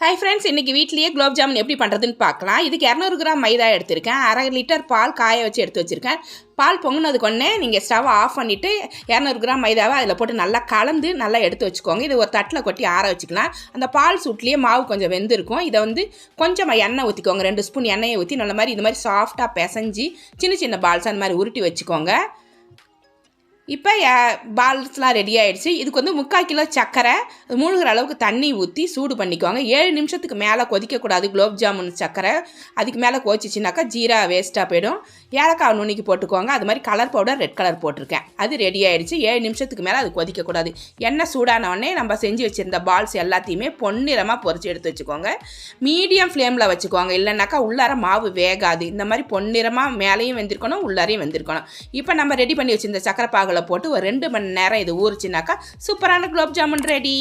Hi friends இன்றைக்கி வீட்லேயே குலோப் ஜாமுன் எப்படி பண்ணுறதுன்னு பார்க்கலாம். இதுக்கு இரநூறு கிராம் மைதா எடுத்திருக்கேன். அரை லிட்டர் பால் காய வச்சு எடுத்து வச்சுருக்கேன். பால் பொங்குனதுக்கு ஒன்றே நீங்கள் ஸ்டவ் ஆஃப் பண்ணிவிட்டு இரநூறு கிராம் மைதாவை அதில் போட்டு நல்லா கலந்து நல்லா எடுத்து வச்சுக்கோங்க. இது ஒரு தட்டில் கொட்டி ஆற வச்சுக்கலாம். அந்த பால் சூட்லேயே மாவு கொஞ்சம் வெந்திருக்கும். இதை வந்து கொஞ்சம் எண்ணெய் ஊற்றிக்கோங்க ரெண்டு ஸ்பூன் எண்ணெயை ஊற்றி நல்ல மாதிரி இந்த மாதிரி சாஃப்டாக பிசைஞ்சு சின்ன சின்ன பால்ஸ் அந்த மாதிரி உருட்டி வச்சுக்கோங்க. இப்போ பால்ஸ்லாம் ரெடி ஆகிடுச்சு இதுக்கு வந்து முக்கால் கிலோ சர்க்கரை மூழ்கிற அளவுக்கு தண்ணி ஊற்றி சூடு பண்ணிக்குவாங்க. ஏழு நிமிஷத்துக்கு மேலே கொதிக்கக்கூடாது குலோப் ஜாமுன் சர்க்கரை அதுக்கு மேலே கோச்சிச்சுனாக்கா ஜீரா வேஸ்ட்டாக போயிடும். ஏலக்காய் நுண்ணிக்கு போட்டுக்கோங்க. அது மாதிரி கலர் பவுடர் ரெட் கலர் போட்டிருக்கேன். அது ரெடி ஆகிடுச்சு ஏழு நிமிஷத்துக்கு மேலே அது கொதிக்கக்கூடாது. எண்ணெய் சூடான உடனே நம்ம செஞ்சு வச்சுருந்த பால்ஸ் எல்லாத்தையுமே பொன்னிறமாக பொறிச்சு எடுத்து வச்சுக்கோங்க. மீடியம் ஃப்ளேமில் வச்சுக்கோங்க. இல்லைனாக்கா உள்ளார மாவு வேகாது. இந்த மாதிரி பொன்னிறமாக மேலேயும் வெந்திருக்கணும் உள்ளாரையும் வெந்திருக்கணும். இப்போ நம்ம ரெடி பண்ணி வச்சுருந்த சக்கரை பாகில் போட்டு ஒரு ரெண்டு மணி நேரம் இது ஊறிச்சுனாக்கா சூப்பரான குலோப் ஜாமுன் ரெடி